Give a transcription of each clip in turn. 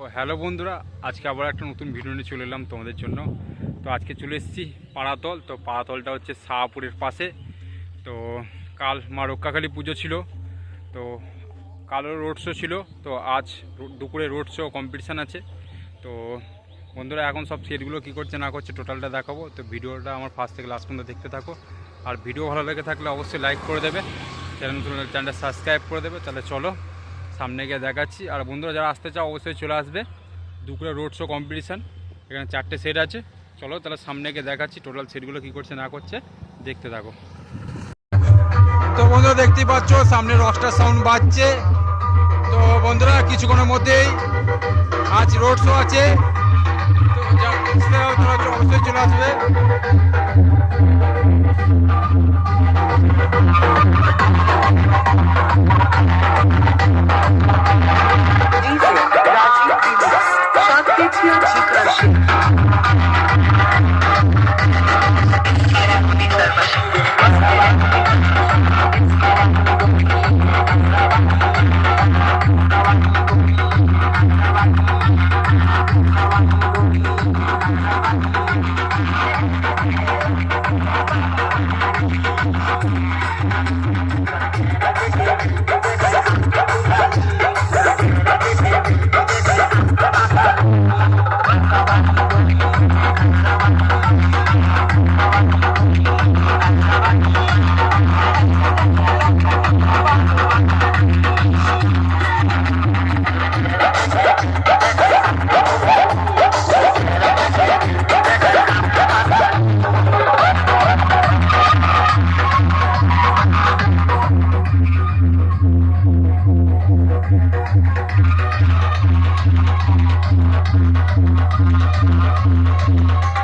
Hello বন্ধুরা, আজকে আবার একটা নতুন ভিডিও নিয়ে চলে এলাম তোমাদের জন্য। তো আজকে চলে এসেছি পাড়াতল, তো পাড়াতলটা হচ্ছে শাহপুরের পাশে। তো কাল মা রক্ষাকালী পুজো ছিল, তো কালও রোড শো ছিল, তো আজ দুপুরে রোড শো কম্পিটিশান আছে। তো বন্ধুরা, এখন সব সেটগুলো কী করছে না করছে টোটালটা দেখাবো। তো ভিডিওটা আমার ফার্স্ট থেকে লাস্ট পর্যন্ত দেখতে থাকো। আর ভিডিও ভালো লেগে থাকলে অবশ্যই লাইক করে দেবে। চ্যানেল চ্যানেলটা সাবস্ক্রাইব করে দেবে। তাহলে চলো সামনে গিয়ে দেখাচ্ছি। আর বন্ধুরা, যারা আসতে চাও, অবশ্যই চলে আসবে। দুপুরে রোড শো কম্পিটিশান এখানে চারটে সেট আছে। চলো, তাহলে সামনে গিয়ে দেখাচ্ছি টোটাল সেটগুলো কি করছে, না করছে। দেখতে থাকো। তো বন্ধুরা, দেখতেই পাচ্ছ, সামনে রকস্টার সাউন্ড বাজছে। তো বন্ধুরা, কিছুক্ষণের মধ্যেই আজ রোড শো আছে। অবশ্যই চলে আসবে। DJ Thank you. Thank you.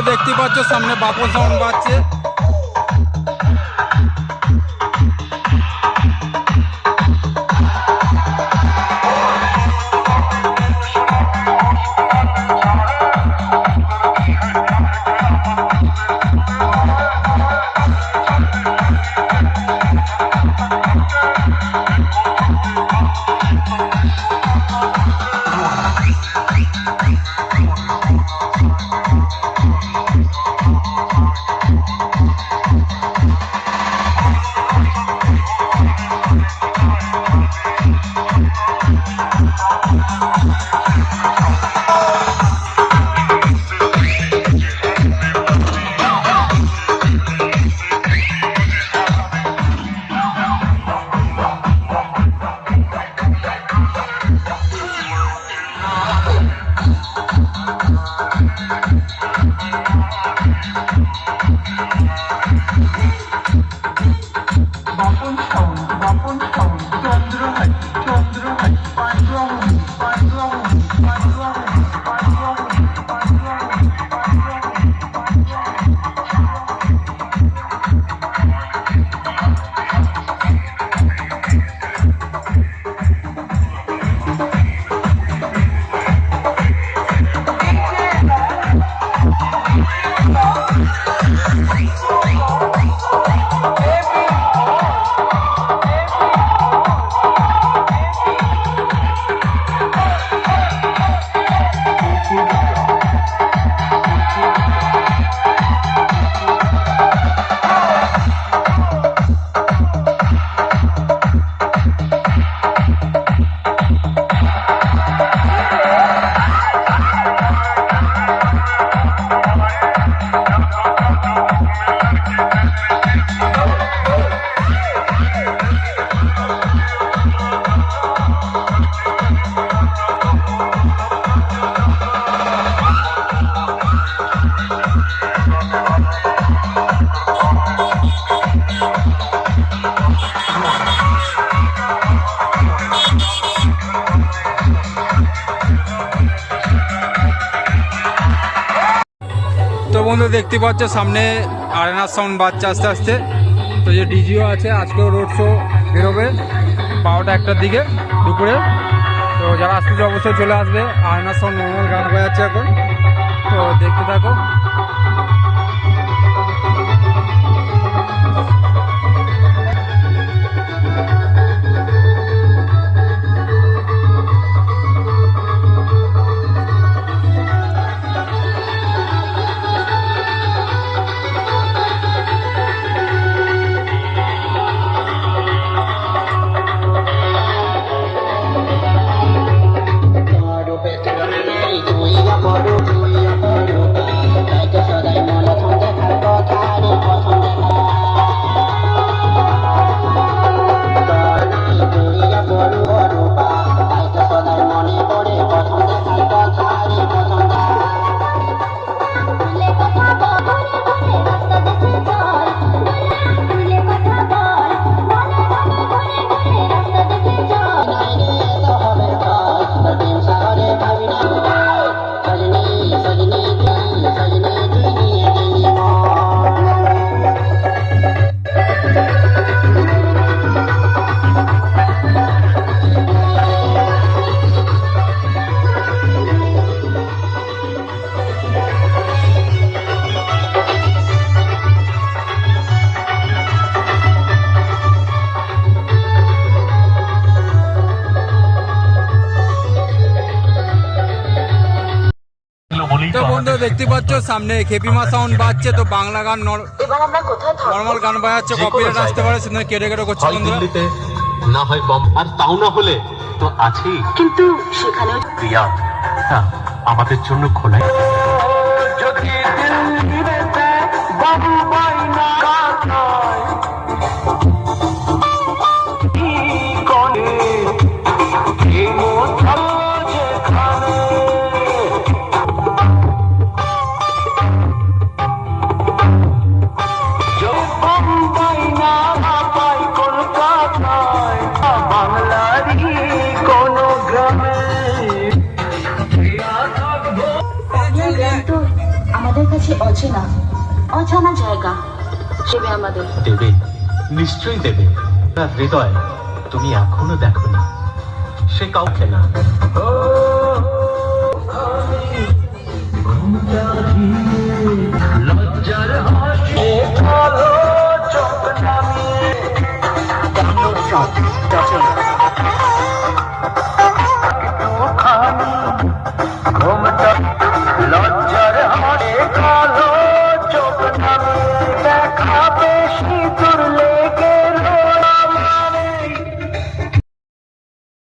তো বন্ধু দেখতে পাচ্ছ সামনে বাপু সাউন্ড বাজছে। Thank you. তো বন্ধু, দেখতে পাচ্ছ সামনে আরেনার সাউন্ড বাচ্চা আস্তে আস্তে। তো যে ডিজিও আছে, আজকেও রোড শো বেরোবে বারোটা একটার দিকে দুপুরে। তো যারা আসতে অবশ্যই চলে আসবে। আরেনার সাউন্ড নর্মাল গান হয়ে যাচ্ছে এখন। তো দেখতে থাকো। দেখতে পাচ্ছ সামনে খেপিমা সাউন্ড বাজছে তো বাংলা গান নর্মাল গান বাজাচ্ছে কপিরাইট আসতে পারে সেখানে কেটে কেটে করছে বন্ধুরা। দিল্লিতে না হয় বম আর তাও না হলে তো আছেই। কিন্তু সেখানে প্রিয়া হ্যাঁ আমাদের জন্য খোলাই। তো রয়েছে অচেনা অজানা জায়গা দেবে আমাদের। দেবে নিশ্চয়ই দেবে। তার হৃদয় তুমি এখনও দেখো না সে কাউকে না। Oh